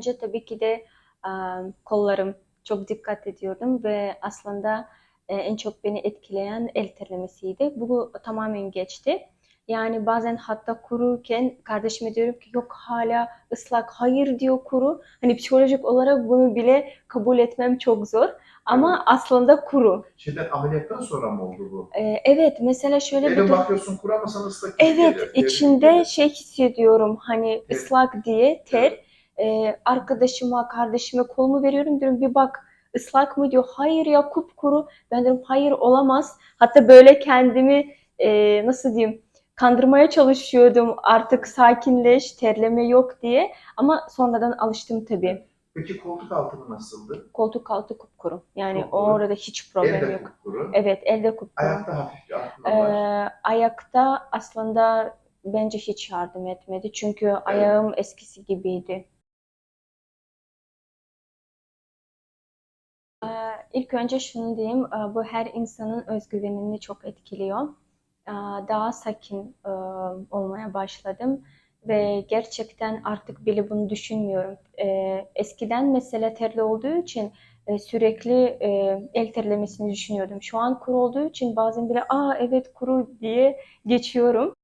Önce tabii ki de kollarım çok dikkat ediyordum ve aslında e, en çok beni etkileyen el terlemesiydi. Bu tamamen geçti. Yani bazen hatta kururken kardeşime diyorum ki yok hala ıslak. Hayır diyor kuru. Hani psikolojik olarak bunu bile kabul etmem çok zor. Ama Evet. aslında kuru. Şeyden ameliyattan sonra mı oldu bu? E, evet mesela şöyle bir Elin bakıyorsun kuru ama sana ıslak Evet, geliyor. içinde Gelir. şey hissediyorum hani Ter. ıslak diye ter. Ee, arkadaşıma, kardeşime kolumu veriyorum diyorum bir bak ıslak mı diyor. Hayır ya kupkuru. Ben diyorum hayır olamaz. Hatta böyle kendimi e, nasıl diyeyim kandırmaya çalışıyordum artık sakinleş, terleme yok diye. Ama sonradan alıştım tabii. Peki koltuk altı nasıldı? Koltuk altı kupkuru. Yani Kupkuru. orada hiç problem Elde yok. kupkuru. Evet, elde kupkuru. Ayakta hafif Ee, var. ayakta aslında bence hiç yardım etmedi. Çünkü ayağım eskisi gibiydi. İlk önce şunu diyeyim, e, bu her insanın özgüvenini çok etkiliyor. Ee, Daha sakin e, olmaya başladım ve gerçekten artık bile bunu düşünmüyorum. Ee, Eskiden mesela terli olduğu için e, sürekli el terlemesini düşünüyordum. Şu an kuru olduğu için bazen bile aa evet kuru diye geçiyorum.